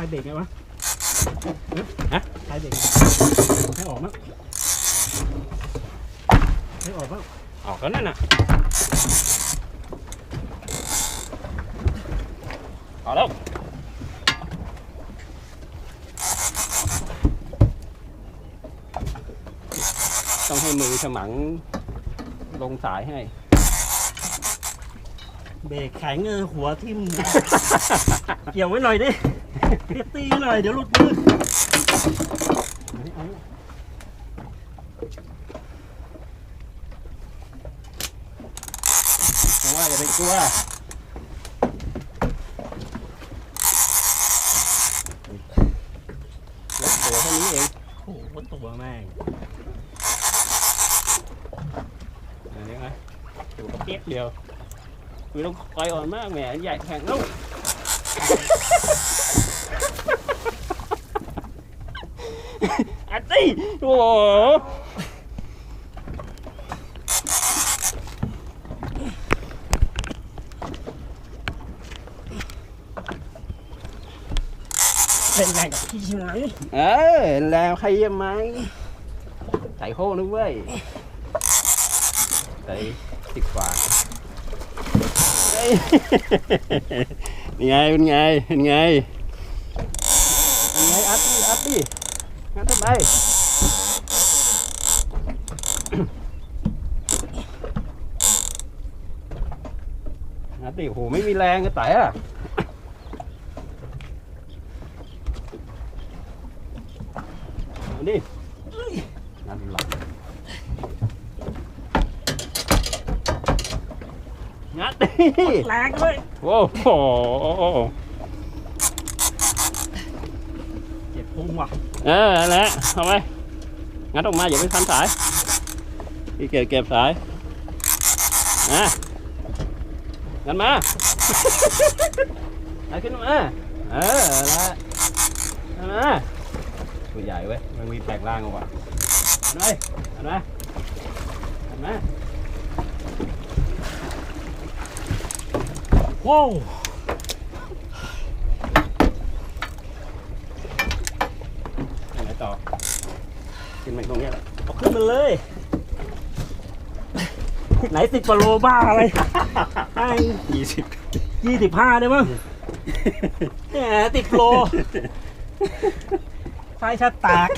ายเบรกไงวะฮะคลายเบรกให้ออกมั้งให้ออกมั้งออกแล้วนั่นน่ะออกแล้วต้องให้มือฉมังลงสายให้ เบรกแข็งเออหัวทิ่ม เกี่ยวไว้หน่อยดิ เรียกตีหน่อยเดี๋ยวหลุดมือกลัวอย่าไปกลัวเล็กตัวเท่านี้เองโอ้โหตัวแม่งอันนี้ไหมอยู่กับเปี๊ยกเดียวคือต้องคอยอ่อนมากแหมใหญ่แข็งลูก อัดดิโอ้โหเป็นไงกับพี่ใช่ไหมเออแล้วใครยังไหมใส่โค้งนึกเว้ยใส่สิบกว่าเฮ้ยเป็นไงเป็นไงเป็นไงเป็นไงอัดดิอัดดิ งั้นทำไมอัดดิโอ้โหไม่มีแรงก็แต่อะเอาดินั่นหลังงัดดิแรงด้วยโอ้โห เจ็บ พุงว่ะเออนั่นแหละเอาไปงัดออกมาอย่าไปพันสายพี่เก็บเก็บสายนะงัดมาเอาขึ้นมา เออละนั่นมาตัวใหญ่เว้ย มันมีแปลงร่างออกมาเอาไปเอามาเอามาโว้ว นไปตรงนี้เอาขึ้นมาเลย ไหนสิบกว่าโลบ้าอะไรยี่สิบยี่สิบห้าได้มั้งแหมติดโลไฟชัดตาก